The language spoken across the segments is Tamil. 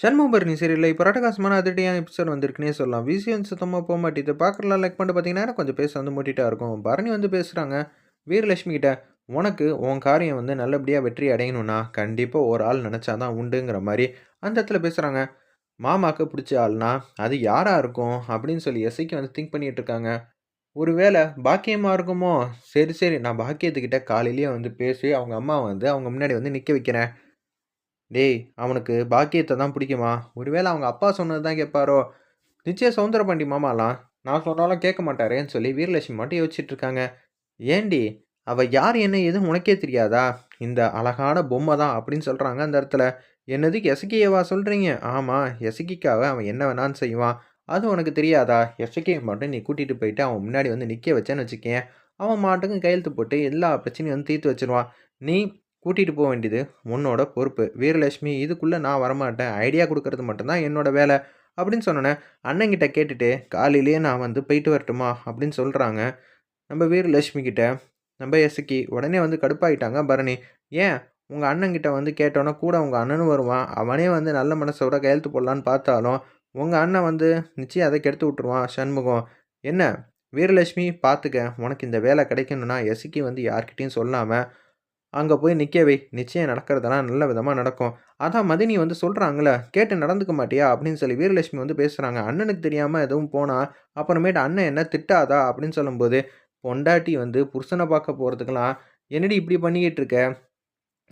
சண்முகபரணி சீரியலில் இப்போ ரட்டகாசமான அதிரடியான எபிசோட் வந்திருக்குன்னே சொல்லலாம். விசியம் சுத்தமாக போக மாட்டேது பார்க்கலாம் லைக் பண்ணிட்டு பார்த்தீங்கன்னா கொஞ்சம் பேச வந்து மூட்டிட்டா இருக்கும். பரணி வந்து பேசுகிறாங்க வீரலட்சுமி கிட்ட உனக்கு உன் காரியம் வந்து நல்லபடியாக வெற்றி அடையணும்னா கண்டிப்பாக ஒரு ஆள் நினச்சாதான் உண்டுங்கிற மாதிரி அந்த இடத்துல பேசுகிறாங்க மாமாவுக்கு பிடிச்ச ஆள்னா அது யாராக இருக்கும்? அப்படின்னு சொல்லி எஸ்ஐக்கு வந்து திங்க் பண்ணிட்டு இருக்காங்க. ஒருவேளை பாக்கியமாக இருக்குமோ? சரி சரி. நான் பாக்கியத்துக்கிட்ட காலையிலேயே வந்து பேசி அவங்க அம்மா வந்து அவங்க முன்னாடி வந்து நிற்க வைக்கிறேன். டேய் அவனுக்கு பாக்கியத்தை தான் பிடிக்குமா? ஒருவேளை அவங்க அப்பா சொன்னது தான் கேட்பாரோ? நிச்சயம் சவுந்தரபாண்டி மாமாலாம் நான் சொன்னாலும் கேட்க மாட்டாரேன்னு சொல்லி வீரலட்சுமி மட்டும் யோசிச்சுட்டு இருக்காங்க. ஏண்டி அவள் யார் என்ன எதுவும் உனக்கே தெரியாதா? இந்த அழகான பொம்மை தான் அப்படின்னு சொல்கிறாங்க அந்த இடத்துல. என்னதுக்கு எசக்கியவா சொல்கிறீங்க ஆமாம் எசக்கிக்காக அவன் என்ன வேணான்னு செய்வான். அது உனக்கு தெரியாதா? எசக்கியை மட்டும் நீ கூட்டிகிட்டு போயிட்டு அவன் முன்னாடி வந்து நிற்க வச்சேன்னு வச்சுக்கேன். அவன் மாட்டுக்கும் கையெழுத்து போட்டு எல்லா பிரச்சனையும் வந்து தீர்த்து வச்சிருவான். நீ கூட்டிகிட்டு போக வேண்டியது. உன்னோட பொறுப்பு. வீரலட்சுமி இதுக்குள்ளே நான் வரமாட்டேன். ஐடியா கொடுக்கறது மட்டும்தான் என்னோட வேலை. அப்படின்னு சொன்னோன்னே அண்ணங்கிட்ட கேட்டுட்டு காலையிலேயே நான் வந்து போயிட்டு வரட்டுமா? அப்படின்னு சொல்கிறாங்க நம்ம வீரலட்சுமி கிட்ட நம்ம எசுக்கி உடனே வந்து கடுப்பாயிட்டாங்க பரணி. ஏன்? உங்கள் அண்ணங்கிட்ட வந்து கேட்டோன்னா கூட உங்கள் அண்ணனும் வருவான். அவனே வந்து நல்ல மனசோட கையெழுத்து போடலான்னு பார்த்தாலும் உங்கள் அண்ணன் வந்து நிச்சயம் அதை கெடுத்து விட்ருவான் சண்முகம் என்ன? வீரலட்சுமி பார்த்துக்க உனக்கு இந்த வேலை கிடைக்கணும்னா எசுக்கி வந்து யார்கிட்டையும் சொல்லாமல் அங்கே போய் நிற்கவே நிச்சயம் நடக்கிறதெல்லாம் நல்ல விதமாக நடக்கும். அதான் மதினி வந்து சொல்கிறாங்களே கேட்டு நடந்துக்க மாட்டியா? அப்படின்னு சொல்லி வீரலட்சுமி வந்து பேசுகிறாங்க அண்ணனுக்கு தெரியாமல் எதுவும் போனால் அப்புறமேட்டு அண்ணன் என்ன திட்டாதா? அப்படின்னு சொல்லும்போது பொண்டாட்டி வந்து புருஷனை பார்க்க போகிறதுக்கெல்லாம் என்னடி இப்படி பண்ணிக்கிட்டு இருக்க?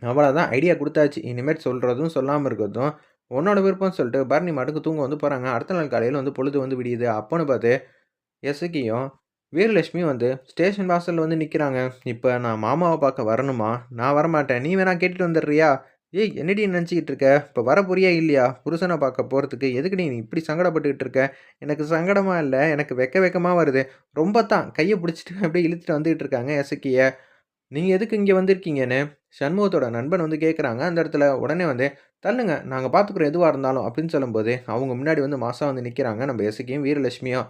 அவ்வளோதான் ஐடியா கொடுத்தாச்சு. இனிமேல் சொல்கிறதும் சொல்லாமல் இருக்கிறதும் உன்னோட விருப்பம் சொல்லிட்டு பரணி மாட்டுக்கு தூங்க வந்து போகிறாங்க அடுத்த நாள் காலையில் வந்து பொழுது வந்து விடியுது. அப்போன்னு பார்த்து எசுக்கியும் வீரலட்சுமி வந்து ஸ்டேஷன் வாசலில் வந்து நிற்கிறாங்க இப்போ நான் மாமாவை பார்க்க வரணுமா? நான் வரமாட்டேன். நீ வேணா கேட்டுட்டு வந்துடுறியா? ஏய் என்னடி நினச்சிக்கிட்டு இருக்க? இப்போ வர புரியா இல்லையா? புருஷனை பார்க்க போகிறதுக்கு எதுக்கு நீ இப்படி சங்கடப்பட்டுக்கிட்டு இருக்க? எனக்கு சங்கடமாக இல்லை. எனக்கு வெக்க வெக்கமாக வருது. ரொம்ப தான் கையை பிடிச்சிட்டு அப்படியே இழுத்துட்டு வந்துக்கிட்டு இருக்காங்க எசக்கிய. நீங்கள் எதுக்கு இங்கே வந்திருக்கீங்கன்னு? சண்முகத்தோட நண்பன் வந்து கேட்குறாங்க அந்த இடத்துல உடனே வந்து தள்ளுங்க. நாங்கள் பார்த்துக்குறோம் எதுவாக இருந்தாலும். அப்படின்னு சொல்லும்போது அவங்க முன்னாடி வந்து மாதம் வந்து நிற்கிறாங்க நம்ம எசக்கியும் வீரலட்சுமியும்.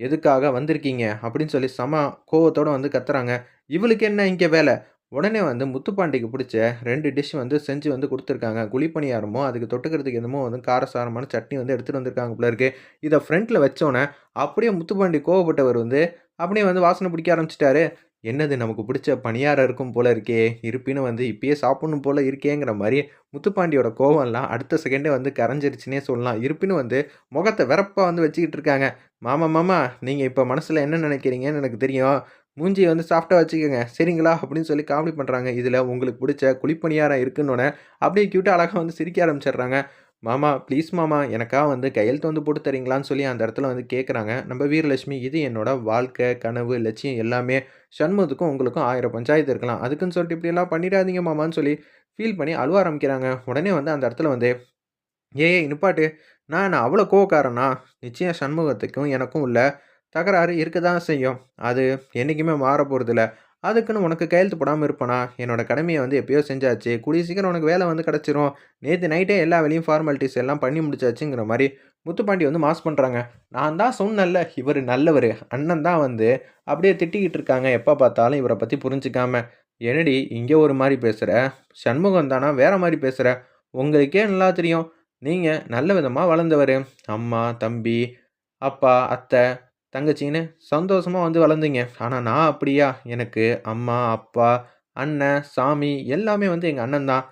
எதுக்காக வந்திருக்கீங்க? அப்படின்னு சொல்லி சம கோவத்தோடு வந்து கத்துறாங்க. இவளுக்கு என்ன இங்கே வேலை? உடனே வந்து முத்துப்பாண்டிக்கு பிடிச்ச ரெண்டு டிஷ் வந்து செஞ்சு வந்து கொடுத்துருக்காங்க. குழிப்பணியாரமோ அதுக்கு தொட்டுக்கிறதுக்கு என்னமோ வந்து காரசாரமான சட்னி வந்து எடுத்துகிட்டு வந்திருக்காங்க போல இருக்கு. இதை ஃப்ரண்ட்டில் வச்சோன்னே அப்படியே முத்துப்பாண்டி கோவப்பட்டவர் வந்து அப்படியே வந்து வாசனை பிடிக்க ஆரம்பிச்சிட்டாரு. என்னது நமக்கு பிடிச்ச பணியாரம் இருக்கும் போல இருக்கே இருப்பினும் வந்து இப்பயே சாப்பிடணும் போல இருக்கேங்கிற மாதிரி முத்துப்பாண்டியோட கோவம்லாம் அடுத்த செகண்டே வந்து கரைஞ்சிருச்சுனே சொல்லலாம். இருப்பினும் வந்து முகத்தை வெறப்பாக வந்து வச்சுக்கிட்டு இருக்காங்க. மாமா மாமா நீங்கள் இப்போ மனசில் என்ன நினைக்கிறீங்கன்னு எனக்கு தெரியும். மூஞ்சியை வந்து சாஃப்டாக வச்சுக்கோங்க. சரிங்களா? அப்படின்னு சொல்லி காமெடி பண்ணுறாங்க இதில் உங்களுக்கு பிடிச்ச குழிப்பணியாரம் இருக்குன்னொன்னே அப்படியே க்யூட்டாக அழகாக வந்து சிரிக்க ஆரம்பிச்சிடுறாங்க. மாமா ப்ளீஸ் மாமா எனக்காக வந்து கையெழுத்து வந்து போட்டு தரீங்களான்னு சொல்லி அந்த இடத்துல வந்து கேட்குறாங்க நம்ம வீரலட்சுமி இது என்னோட வாழ்க்கை கனவு லட்சியம் எல்லாமே சண்முகத்துக்கும் உங்களுக்கும் ஆயிரம் பஞ்சாயத்து இருக்கலாம். அதுக்குன்னு சொல்லிட்டு இப்படியெல்லாம் பண்ணிடாதீங்க மாமான்னு சொல்லி ஃபீல் பண்ணி அழுவ ஆரம்பிக்கிறாங்க. உடனே வந்து அந்த இடத்துல வந்து ஏ நிப்பாட்டு. நான் நான் அவ்வளோ கோவக்காரனா? நிச்சயம் சண்முகத்துக்கும் எனக்கும் உள்ள தகராறு இருக்க தான் செய்யும். அது என்றைக்குமே மாற போகிறதில்ல அதுக்குன்னு உனக்கு கையெழுத்து போடாமல் இருப்பேனா? என்னோடய கடமையை வந்து எப்பயோ செஞ்சாச்சு. கூடிய சீக்கிரம் உனக்கு வேலை வந்து கிடச்சிரும். நேற்று நைட்டே எல்லா வேலையும் ஃபார்மாலிட்டிஸ் எல்லாம் பண்ணி முடிச்சாச்சுங்கிற மாதிரி முத்துப்பாண்டி வந்து மாஸ் பண்ணுறாங்க நான் தான் சொன்னல இவர் நல்லவர் அண்ணன் தான் வந்து அப்படியே திட்டிக்கிட்டு இருக்காங்க. எப்போ பார்த்தாலும் இவரை பற்றி புரிஞ்சிக்காமல் என்னடி இங்கே ஒரு மாதிரி பேசுகிற சண்முகம் தானா? வேறு மாதிரி பேசுகிற உங்களுக்கே நல்லா தெரியும். நீங்கள் நல்ல விதமாக வளர்ந்தவர். அம்மா தம்பி அப்பா அத்தை தங்கச்சின்னு சந்தோஷமாக வந்து வளர்ந்தீங்க. ஆனால் நான் அப்படியா? எனக்கு அம்மா அப்பா அண்ணன் சாமி எல்லாமே வந்து எங்கள் அண்ணன் தான்.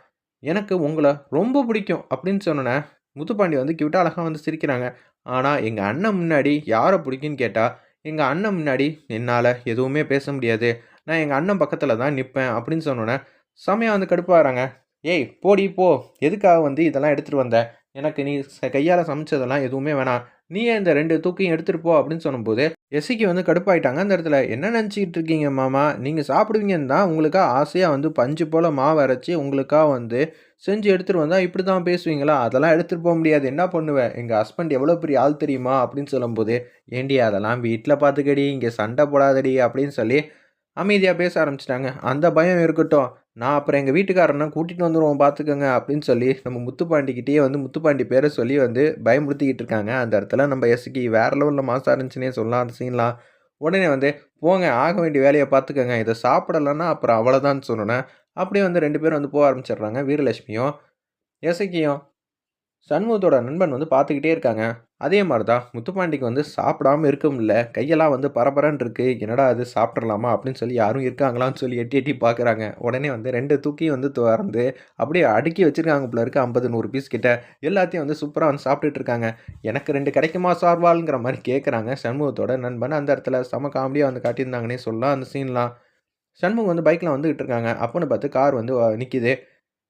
எனக்கு உங்களை ரொம்ப பிடிக்கும் அப்படின்னு சொன்னோன்னே முத்துப்பாண்டி வந்து கியூட்டாக அழகாக வந்து சிரிக்கிறாங்க. ஆனால் எங்கள் அண்ணன் முன்னாடி யாரை பிடிக்குன்னு கேட்டால் எங்கள் அண்ணன் முன்னாடி என்னால் எதுவுமே பேச முடியாது. நான் எங்கள் அண்ணன் பக்கத்தில் தான் நிற்பேன் அப்படின்னு சொன்னோன்னே செமையாக வந்து கடுப்பாகிறாங்க ஏய் போடி போ. எதுக்காக வந்து இதெல்லாம் எடுத்துகிட்டு வந்த? எனக்கு நீ கையால் சமைச்சதெல்லாம் எதுவுமே வேணாம். நீயே இந்த ரெண்டு தூக்கையும் எடுத்துகிட்டு போ அப்படின்னு சொன்னபோது எஸ்சிக்கு வந்து கடுப்பாயிட்டாங்க. அந்த இடத்துல என்ன நினச்சிக்கிட்டு இருக்கீங்க மாமா? நீங்கள் சாப்பிடுவீங்கன்னு தான் உங்களுக்காக ஆசையாக வந்து பஞ்சு போல் மாவு அரைச்சி உங்களுக்காக வந்து செஞ்சு எடுத்துகிட்டு வந்தால் இப்படி தான் பேசுவீங்களா? அதெல்லாம் எடுத்துகிட்டு போக முடியாது. என்ன பண்ணுவேன் எங்கள் ஹஸ்பண்ட் எவ்வளோ பெரிய ஆள் தெரியுமா? அப்படின்னு சொல்லும்போது ஏண்டி அதெல்லாம் வீட்டில் பார்த்துக்கடி. இங்கே சண்டை போடாதடி. அப்படின்னு சொல்லி அமைதியாக பேச ஆரம்பிச்சிட்டாங்க. அந்த பயம் இருக்கட்டும். நான் அப்புறம் எங்கள் வீட்டுக்காரனை கூட்டிகிட்டு வந்துடுவோம் பார்த்துக்கோங்க அப்படின்னு சொல்லி நம்ம முத்துப்பாண்டிக்கிட்டேயே வந்து முத்துப்பாண்டி பேரை சொல்லி வந்து பயமுறுத்திக்கிட்டு இருக்காங்க. அந்த இடத்துல நம்ம எஸ்கி வேறு லெவலில் மாசாக இருந்துச்சுன்னே சொல்லலாம் அந்த சீன்லாம் உடனே வந்து போங்க ஆக வேண்டிய வேலையை பார்த்துக்கோங்க இதை சாப்பிடலன்னா அப்புறம் அவ்வளோதான் சொன்னோன்னே அப்படியே வந்து ரெண்டு பேரும் வந்து போக ஆரம்பிச்சிடுறாங்க. வீரலட்சுமியும் எசக்கியும் சண்முகத்தோட நண்பன் வந்து பார்த்துக்கிட்டே இருக்காங்க. அதே மாதிரி தான் முத்துப்பாண்டிக்கு வந்து சாப்பிடாம இருக்க முடியல. கையெல்லாம் வந்து பரபரன்னு இருக்குது என்னடா அது சாப்பிட்றலாமா? அப்படின்னு சொல்லி யாரும் இருக்காங்களான்னு சொல்லி எட்டி எட்டி பார்க்குறாங்க. உடனே வந்து ரெண்டு தூக்கி வந்து திறந்து அப்படியே அடுக்கி வச்சுருக்காங்க போல இருக்க ஐம்பது நூறு பீஸ் கிட்ட. எல்லாத்தையும் வந்து சூப்பராக வந்து சாப்பிட்டுட்டு இருக்காங்க. எனக்கு ரெண்டு கிடைக்குமா சார்வாளுங்கிற மாதிரி கேட்குறாங்க சண்முகத்தோட நண்பன். அந்த இடத்துல செம காமெடியாக வந்து காட்டியிருந்தாங்கன்னே சொல்லலாம் அந்த சீன்லாம். சண்முகம் வந்து பைக்கில் வந்துகிட்டு இருக்காங்க. அப்போன்னு பார்த்து கார் வந்து நிற்கிது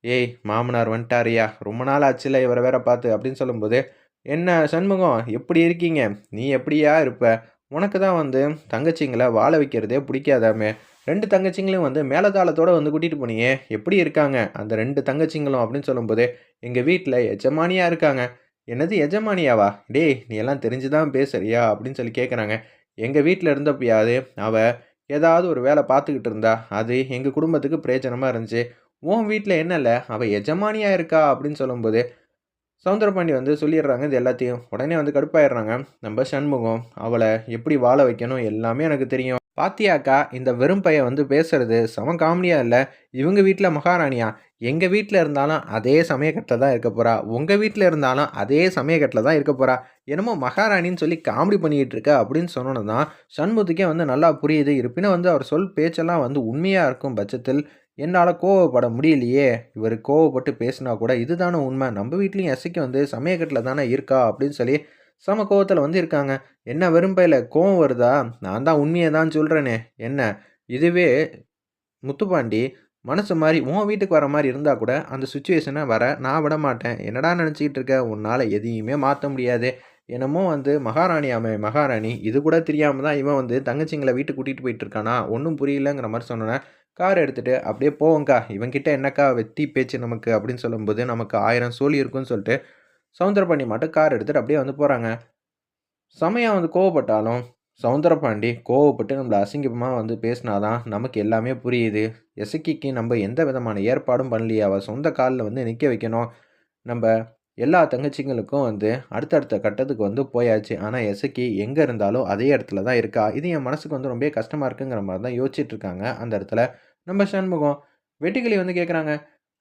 "ஏய் மாமனார் வந்துட்டாரியா ரொம்ப நாள் ஆச்சுல்ல இவரை வேற பார்த்து" அப்படின்னு சொல்லும்போது, "என்ன சண்முகம் எப்படி இருக்கீங்க? நீ எப்படியா இருப்ப? உனக்கு தான் வந்து தங்கச்சிங்களை வாழ வைக்கிறதே பிடிக்காதாமே! ரெண்டு தங்கச்சிங்களையும் வந்து மேலதாளத்தோடு வந்து கூட்டிகிட்டு போனியே! எப்படி இருக்காங்க அந்த ரெண்டு தங்கச்சிங்களும்?" அப்படின்னு சொல்லும்போது, எங்கள் வீட்டில் எஜமானியாக இருக்காங்க." "என்னது எஜமானியாவா? டேய்! நீ எல்லாம் தெரிஞ்சு தான் பேசுறியா?" அப்படின்னு சொல்லி கேட்குறாங்க. எங்கள் வீட்டில் இருந்தப்பயாவது அவள் ஏதாவது ஒரு வேலை பார்த்துக்கிட்டு இருந்தா. அது எங்கள் குடும்பத்துக்கு பிரயோஜனமாக இருந்துச்சு. உன் வீட்டில் என்னல்ல, அவள் எஜமானியாக இருக்கா?" அப்படின்னு சொல்லும்போது, சவுந்தரபாண்டி வந்து சொல்லிடுறாங்க இது எல்லாத்தையும். உடனே வந்து கடுப்பாயிடுறாங்க நம்ம சண்முகம். அவளை எப்படி வாழ வைக்கணும் எல்லாமே எனக்கு தெரியும். பாத்தியாக்கா இந்த வெறும் பையன் வந்து பேசுறது செம காமெடியா இல்லை இவங்க வீட்டில் மகாராணியா? எங்கள் வீட்டில் இருந்தாலும் அதே சமயக்கட்டில் தான் இருக்க போறா. உங்கள் வீட்டில் இருந்தாலும் அதே சமயக்கட்டில் தான் இருக்க போறா. என்னமோ மகாராணின்னு சொல்லி காமெடி பண்ணிக்கிட்டு இருக்க." அப்படின்னு சொன்னோன்னு தான் சண்முகத்துக்கே வந்து நல்லா புரியுது. இருப்பினும் வந்து அவர் சொல் பேச்செல்லாம் வந்து உண்மையாக இருக்கும் பட்சத்தில், என்னால் கோவப்பட முடியலையே! இவர் கோவப்பட்டு பேசினா கூட இதுதானே உண்மை. நம்ம வீட்லேயும் எசைக்கு வந்து சமயக்கட்டில் தானே இருக்கா அப்படின்னு சொல்லி சம கோவத்தில் வந்து இருக்காங்க. "என்ன வெறும் கோவம் வருதா? நான் தான் உண்மையை தான் சொல்கிறேனே என்ன இதுவே முத்துப்பாண்டி மனசு மாதிரி உன் வீட்டுக்கு வர மாதிரி இருந்தால் கூட அந்த சுச்சுவேஷனை வர நான் விட மாட்டேன் என்னடா நினச்சிக்கிட்டு இருக்க? உன்னால் எதையுமே மாற்ற முடியாது. என்னமோ வந்து மகாராணி அம்மை மகாராணி. இது கூட தெரியாமல் தான் இவன் வந்து தங்கச்சிங்களை வீட்டுக்கு கூட்டிகிட்டு போயிட்டு இருக்கானா? ஒன்றும் புரியலங்கிற மாதிரி சொன்னேன் கார் எடுத்துகிட்டு அப்படியே போவோங்க்கா இவங்கிட்ட என்னக்கா வெத்தி பேச்சு நமக்கு அப்படின்னு சொல்லும்போது, நமக்கு ஆயிரம் சோழி இருக்குன்னு சொல்லிட்டு சவுந்தரபாண்டி மட்டும் கார் எடுத்துகிட்டு அப்படியே வந்து போகிறாங்க செமையா வந்து கோவப்பட்டாலும், சவுந்தரபாண்டி கோவப்பட்டு நம்மளை அசிங்கமாக வந்து பேசினா தான் நமக்கு எல்லாமே புரியுது. எசக்கிக்கு நம்ம எந்த விதமான ஏற்பாடும் பண்ணலையே. அவள் சொந்த காலில் வந்து நிற்க வைக்கணும். நம்ம எல்லா தங்கச்சிங்களுக்கும் வந்து அடுத்தடுத்த கட்டத்துக்கு வந்து போயாச்சு. ஆனால் எசக்கி எங்கே இருந்தாலும் அதே இடத்துல தான் இருக்கா. இது என் மனசுக்கு வந்து ரொம்பவே கஷ்டமாக இருக்குங்கிற மாதிரி தான் யோசிச்சுட்டு இருக்காங்க அந்த இடத்துல. நம்ம சண்முகம். வெட்டுக்கிளி வந்து கேட்குறாங்க,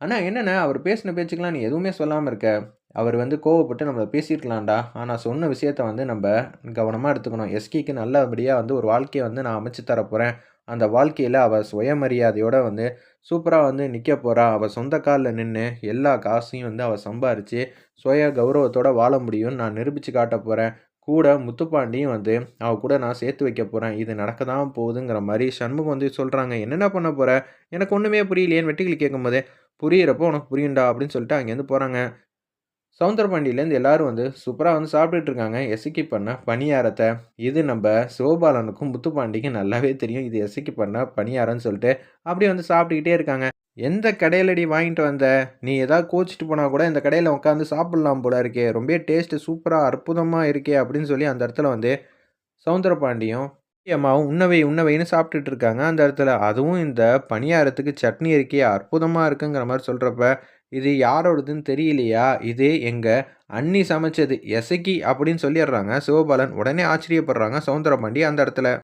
"அண்ணா என்னென்ன அவர் பேசின பேச்சுக்கெலாம் நீ எதுவுமே சொல்லாமல் இருக்க? அவர் வந்து கோவப்பட்டு நம்மளை பேசியிருக்கலாம்டா. ஆனால் சொன்ன விஷயத்த வந்து நம்ம கவனமாக எடுத்துக்கணும். எஸ்கிக்கு நல்லபடியாக வந்து ஒரு வாழ்க்கையை வந்து நான் அமைச்சு தரப்போறேன். அந்த வாழ்க்கையில் அவள் சுயமரியாதையோடு வந்து சூப்பராக வந்து நிற்க போகிறா அவள் சொந்த காலில் நின்று எல்லா காசையும் வந்து அவள் சம்பாரித்து சுய கௌரவத்தோட வாழ முடியும்னு நான் நிரூபித்து காட்டப் போகிறேன் கூட முத்துப்பாண்டியும் வந்து அவ கூட நான் சேர்த்து வைக்க போகிறேன் இது நடக்க தான் போகுதுங்கிற மாதிரி சண்முகம் வந்து சொல்கிறாங்க என்னென்ன பண்ண போகிறேன் எனக்கு ஒன்றுமே புரியலையேன்னு" வெட்டுக்கிளி கேட்கும்போது, "புரியிறப்போ உனக்கு புரியுண்டா அப்படின்னு சொல்லிட்டு அங்கேருந்து போகிறாங்க சவுந்தரபாண்டியிலேருந்து எல்லாரும் வந்து சூப்பராக வந்து சாப்பிட்டுட்டு இருக்காங்க. எசக்கி பண்ண பணியாரத்தை இது நம்ம சிவபாலனுக்கும், முத்துப்பாண்டிக்கும் நல்லாவே தெரியும். இது எசக்கி பண்ண பணியாரம்னு சொல்லிட்டு, அப்படியே வந்து சாப்பிட்டுக்கிட்டே இருக்காங்க. "எந்த கடையிலடி வாங்கிட்டு வந்த? நீ எதாவது கோச்சிட்டு போனால் கூட இந்த கடையில் உட்காந்து சாப்பிட்லாம் போல இருக்கே. ரொம்ப டேஸ்ட்டு சூப்பராக அற்புதமாக இருக்கே" அப்படின்னு சொல்லி அந்த இடத்துல வந்து சவுந்தரபாண்டியும் அம்மாவும் உண்ணவை உண்ணவைன்னு சாப்பிட்டுட்டு இருக்காங்க அந்த இடத்துல. அதுவும் இந்த பணியாரத்துக்கு சட்னி இருக்கே அற்புதமாக இருக்குங்கிற மாதிரி சொல்கிறப்ப "இது யாரோடதுன்னு தெரியலையா? இது எங்கள் அண்ணி சமைச்சது. எசக்கி" அப்படின்னு சொல்லிடுறாங்க சிவபாலன். உடனே ஆச்சரியப்படுறாங்க சவுந்தரபாண்டி அந்த இடத்துல.